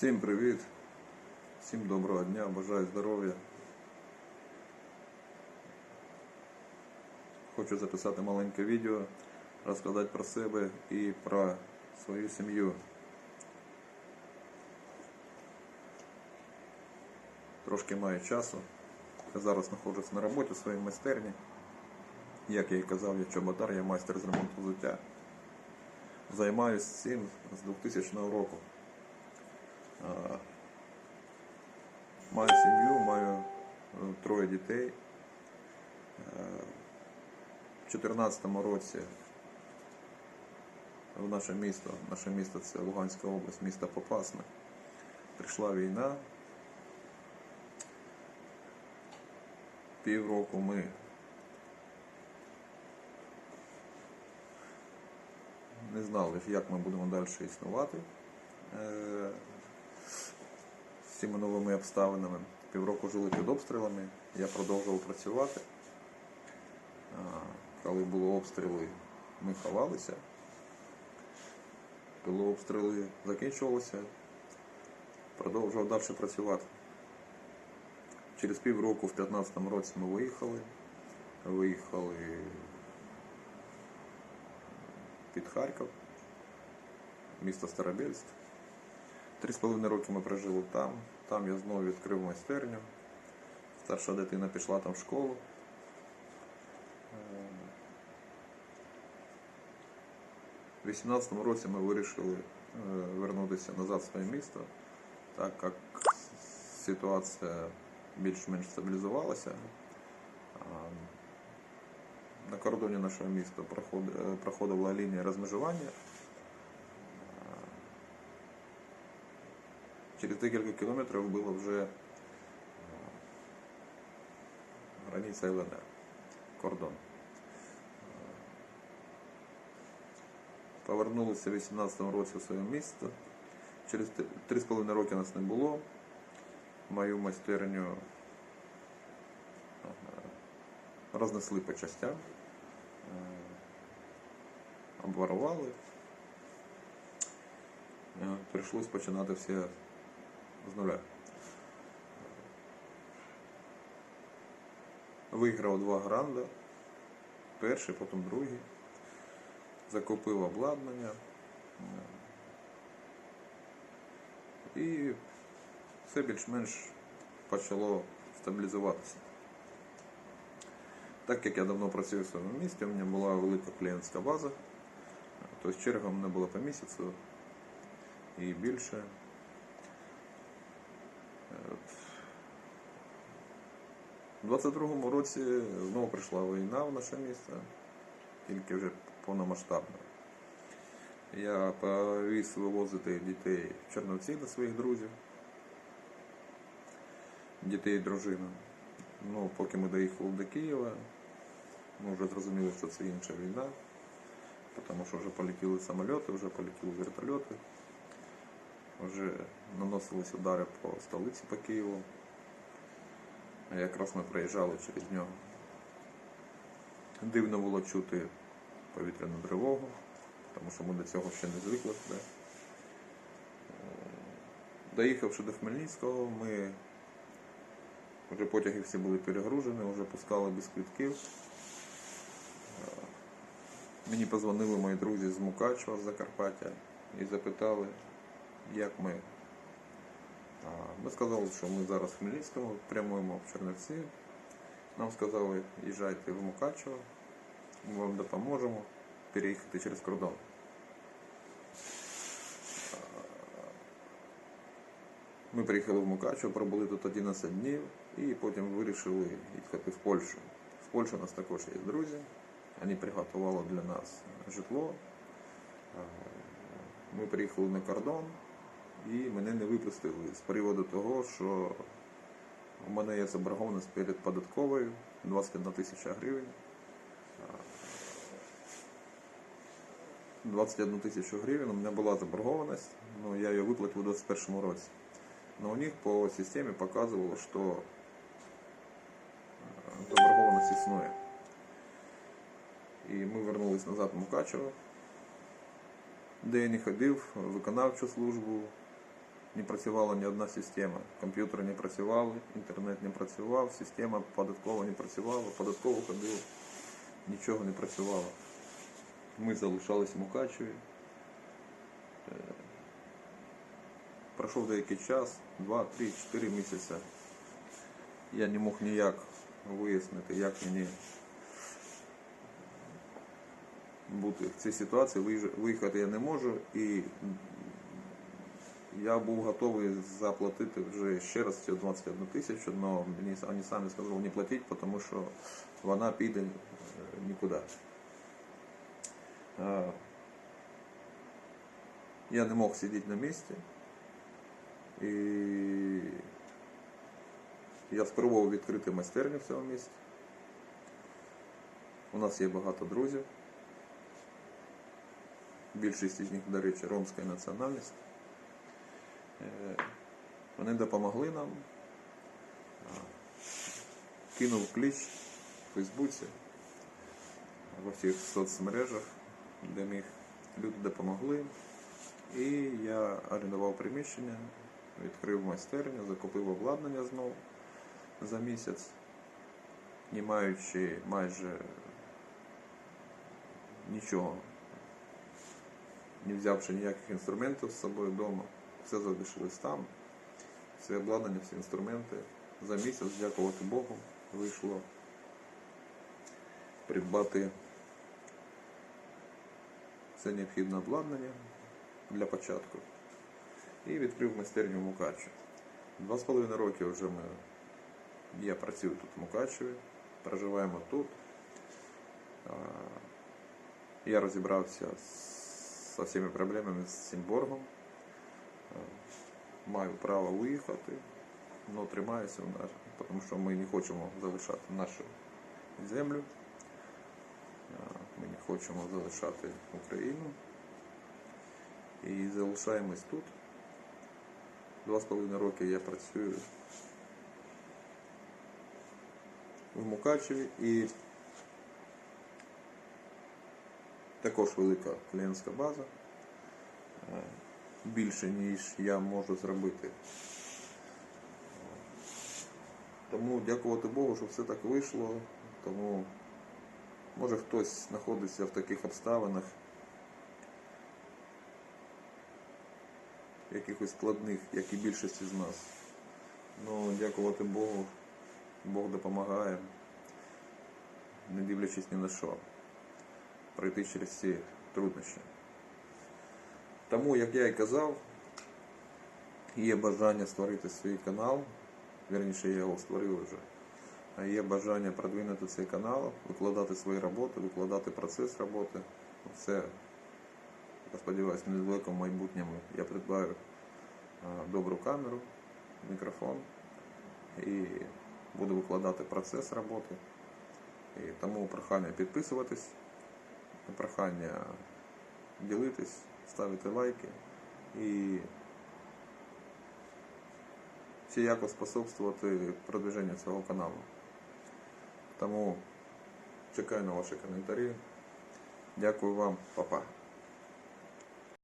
Всім привіт, всім доброго дня, бажаю здоров'я. Хочу записати маленьке відео, розказати про себе і про свою сім'ю. Трошки маю часу. Я зараз знаходжусь на роботі в своїй майстерні. Як я і казав, я чоботар, я майстер з ремонту взуття. Займаюсь цим з 2000 року. А, Маю сім'ю, маю е, троє дітей. Е, У 2014 році в наше місто, наше місто це Луганська область, місто Попасне, прийшла війна. Півроку ми не знали, як ми будемо далі існувати цими новими обставинами. Півроку жили під обстрілами, я продовжував працювати. Коли були обстріли, ми ховалися. Коли обстріли закінчувалися, продовжував далі працювати. Через півроку, в 2015 році, ми виїхали. Виїхали під Харків, місто Старобільськ. 3,5 роки ми прожили там, там я знову відкрив майстерню. Старша дитина пішла там в школу. Е, У 18 році ми вирішили е, вернутися назад в своє місто, так як ситуація більш-менш стабілізувалася. Е, на кордоні нашого міста проходила лінія розмежування. Через декілька кілометрів було вже е, границя ЛНР, кордон. Е, Повернулися в 18-му році в своє місто. Через 3,5 роки нас не було. Мою майстерню е, рознесли по частям, обворували. Прийшлось починати все з нуля. Виграв два гранда. Перший, потім другий. Закупив обладнання. І все більш-менш почало стабілізуватися. Так як я давно працюю в своєму місті, у мене була велика клієнтська база, тобто черга в мене була по місяцю і більше. У 22-му році знову прийшла війна в наше місто, тільки вже повномасштабна. Я повіз вивозити дітей в Черновці до своїх друзів, дітей і дружину. Ну, поки ми доїхали до Києва, ми вже зрозуміли, що це інша війна, тому що вже полетіли самоліти, вже полетіли вертольоти, вже наносились удари по столиці по Києву. А якраз ми проїжджали через нього. Дивно було чути повітряну тривогу, тому що ми до цього ще не звикли. Е, Доїхавши до Хмельницького, ми вже потяги всі були перегружені, вже пускали без квитків. Е, Мені позвонили мої друзі з Мукачева, з Закарпаття, і запитали, як ми Ми сказали, що ми зараз в Хмельницькому прямуємо в Чернівці. Нам сказали, їжджайте в Мукачево, ми вам допоможемо переїхати через кордон. Ми приїхали в Мукачево, пробули тут 11 днів і потім вирішили їхати в Польщу. В Польщі у нас також є друзі. Вони приготували для нас житло. Ми приїхали на кордон і мене не випустили з приводу того, що у мене є заборгованість перед податковою 21 тисяча гривень. 21 тисячу гривень у мене була заборгованість, но я її виплатив у 2021 році. Но у них по системі показувало, що е, заборгованість існує. І ми вернулись назад в Мукачево, де я не ходив, виконавчу службу, не працювала ні одна система. Комп'ютери не працювали, інтернет не працював, система податкова не працювала, податково ходив, нічого не працювало. Ми залишались в Мукачеві. Е, Пройшов деякий час, 2, 3, 4 місяці. Я не мог ніяк вияснити, як мені бути в цій ситуації. Виїхати я не можу і я був готовий заплатити вже ще раз ці 21 тисячу, але мені вони самі сказали не платити, тому що вона піде е, нікуди. Е, Я не мог сидіти на місці. І я спробував відкрити майстерню в цьому місті. У нас є багато друзів. Більшість із них, до речі, ромської національності. Е, Вони допомогли нам. Кинув кліч в Фейсбуці, во всіх соцмережах, де міг. Люди допомогли. І я орендував приміщення, відкрив майстерню, закупив обладнання знову за місяць, не маючи майже нічого, не взявши ніяких інструментів з собою вдома, все залишилось там, все обладнання, всі інструменти. За місяць, дякувати Богу, вийшло придбати все необхідне обладнання для початку. І відкрив майстерню в Мукачеві. Два з половиною роки вже ми, я працюю тут в Мукачеві, проживаємо тут. Я розібрався з- со всіма проблемами з цим боргом. А, Маю право виїхати, але тримаюся, в нас, тому що ми не хочемо залишати нашу землю. Ми не хочемо залишати Україну. І залишаємось тут. Два з половиною роки я працюю в Мукачеві і також велика клієнтська база. Більше, ніж я можу зробити. Тому дякувати Богу, що все так вийшло. Тому може хтось знаходиться в таких обставинах. якихось складних, як і більшості з нас. Ну, дякувати Богу, Бог допомагає, не дивлячись ні на що, пройти через ці труднощі. Тому, як я і казав, є бажання створити свій канал, вірніше я його створив вже. Є бажання продвинути цей канал, викладати свої роботи, викладати процес роботи. Це я сподіваюся, в недалекому майбутньому я придбаю добру камеру, мікрофон і буду викладати процес роботи. І тому прохання підписуватись, прохання ділитись, ставити лайки і всіяко способствувати продвиженню цього каналу. Тому чекаю на ваші коментарі. Дякую вам, папа.